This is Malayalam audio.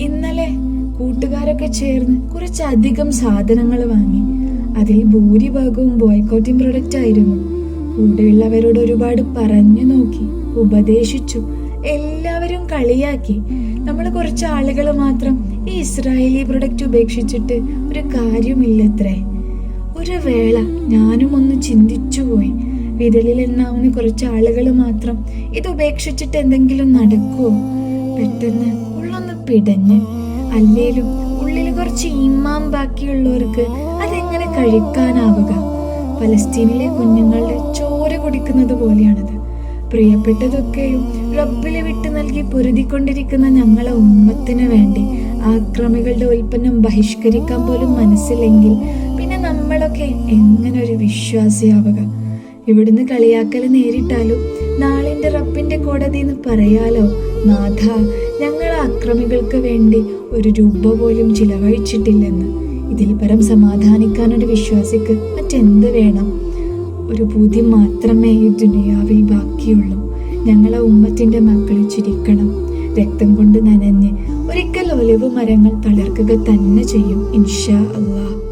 ഇന്നലെ കൂട്ടുകാരൊക്കെ ചേർന്ന് കുറച്ചധികം സാധനങ്ങൾ വാങ്ങി. അതിൽ ഭൂരിഭാഗവും ബോയ്ക്കോട്ടിംഗ് പ്രൊഡക്റ്റ് ആയിരുന്നു. കൂടെയുള്ളവരോട് ഒരുപാട് പറഞ്ഞു നോക്കി ഉപദേശിച്ചു എല്ലാവരും കളിയാക്കി. നമ്മൾ കുറച്ച് ആളുകൾ മാത്രം ഈ ഇസ്രായേലി പ്രൊഡക്റ്റ് ഉപേക്ഷിച്ചിട്ട് ഒരു കാര്യമില്ലത്രേ. ഒരു വേള ഞാനും ഒന്ന് ചിന്തിച്ചുപോയി വിരലിൽ എണ്ണാവുന്ന കുറച്ച് ആളുകൾ മാത്രം ഇത് ഉപേക്ഷിച്ചിട്ട് എന്തെങ്കിലും നടക്കുമോ പെട്ടെന്ന് ഉള്ളൊന്ന് പിടഞ്ഞ്. അല്ലേലും ഉള്ളിൽ കുറച്ച് ഈമാം ബാക്കിയുള്ളവർക്ക് അതെങ്ങനെ കഴിക്കാനാവുക? പലസ്തീനിലെ കുഞ്ഞുങ്ങളുടെ ചോര കുടിക്കുന്നത് പോലെയാണത്. പ്രിയപ്പെട്ടതൊക്കെയും റബ്ബിൽ വിട്ടു നൽകി പൊരുതിക്കൊണ്ടിരിക്കുന്ന ഞങ്ങളെ ഉമ്മത്തിന് വേണ്ടി ആക്രമികളുടെ ഉൽപ്പന്നം ബഹിഷ്കരിക്കാൻ പോലും മനസ്സില്ലെങ്കിൽ പിന്നെ നമ്മളൊക്കെ എങ്ങനെ ഒരു വിശ്വാസിയാവുക? ഇവിടുന്ന് കളിയാക്കൽ നേരിട്ടാലും റബ്ബിന്റെ കോടതി എന്ന് പറയാലോ നാഥ ഞങ്ങൾ അക്രമികൾക്ക് വേണ്ടി ഒരു രൂപ പോലും ചിലവഴിച്ചിട്ടില്ലെന്ന്. ഇതിൽ പരം സമാധാനിക്കാൻ ഒരു വിശ്വാസിക്ക് മറ്റെന്ത് വേണം? ഒരു ബോധ്യം മാത്രമേ ഈ ദുനിയാവിൽ ബാക്കിയുള്ളൂ. ഞങ്ങളെ ഉമ്മത്തിന്റെ മക്കൾ ചിരിക്കണം. രക്തം കൊണ്ട് നനഞ്ഞ് ഒരിക്കൽ ഒലിവ് മരങ്ങൾ തളർക്കുക തന്നെ ചെയ്യും ഇൻഷാ അള്ളാഹ്